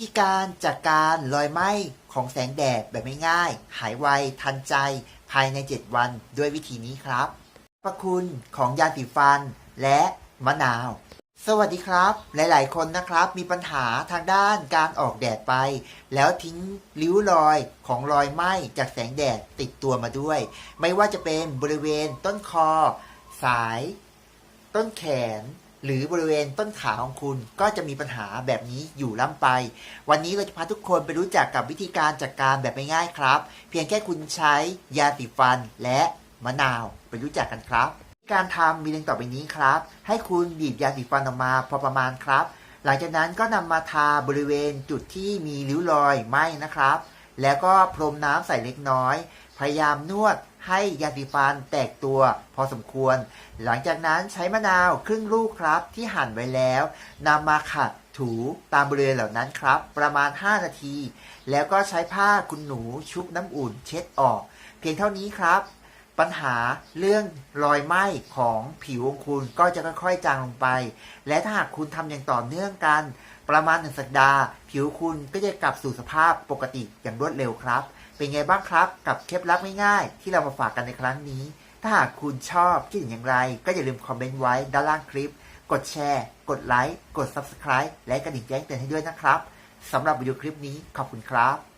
ที่การจัดการรอยไหม้ของแสงแดดแบบไม่ง่าย หายไวทันใจ ภายใน 7 วันด้วยวิธีนี้ครับประคุณของยาสีฟันและมะนาว สวัสดีครับ หลาย ๆ คนนะครับ มีปัญหาทางด้านการออกแดดไป แล้วทิ้งริ้วรอยของรอยไหม้จากแสงแดดติดตัวมาด้วย ไม่ว่าจะเป็นบริเวณต้นคอ สาย ต้นแขน หรือบริเวณต้นขาของคุณก็จะมีปัญหาแบบนี้อยู่ล่ำไป วันนี้เราจะพาทุกคนไปรู้จักกับวิธีการจัดการแบบง่ายๆครับ เพียงแค่คุณใช้ยาสีฟันและมะนาวไปรู้จักกันครับ การทำมีดังต่อไปนี้ครับ ให้คุณบีบยาสีฟันออกมาพอประมาณครับ หลังจากนั้นก็นำมาทาบริเวณจุดที่มีริ้วรอยไหม้นะครับ แล้วก็พรมน้ำใส่เล็กน้อย พยายามนวดให้ยาสีฟันแตกตัวพอสมควร หลังจากนั้นใช้มะนาวครึ่งลูกครับที่หั่นไว้แล้วนำมาขัดถูตามบริเวณเหล่านั้นครับ ประมาณ 5 นาที แล้วก็ใช้ผ้าคุณหนูชุบน้ำอุ่นเช็ดออก เพียงเท่านี้ครับ ปัญหาเรื่องรอยไหม้ของผิวของคุณก็จะค่อยๆจางลงไป และถ้าหากคุณทำอย่างต่อเนื่องกัน ประมาณหนึ่งสัปดาห์ ผิวคุณก็จะกลับสู่สภาพปกติอย่างรวดเร็วครับ เป็นไงบ้างครับ กับเคล็ดลับง่ายๆที่เรามาฝากกันในครั้งนี้ ถ้าหากคุณชอบคิดอย่างไร ก็อย่าลืมคอมเมนต์ไว้ด้านล่างคลิป กดแชร์ กดไลค์กด Subscribe และกระดิ่งแจ้งเตือนให้ด้วยนะครับสำหรับวิดีโอคลิปนี้ขอบคุณครับ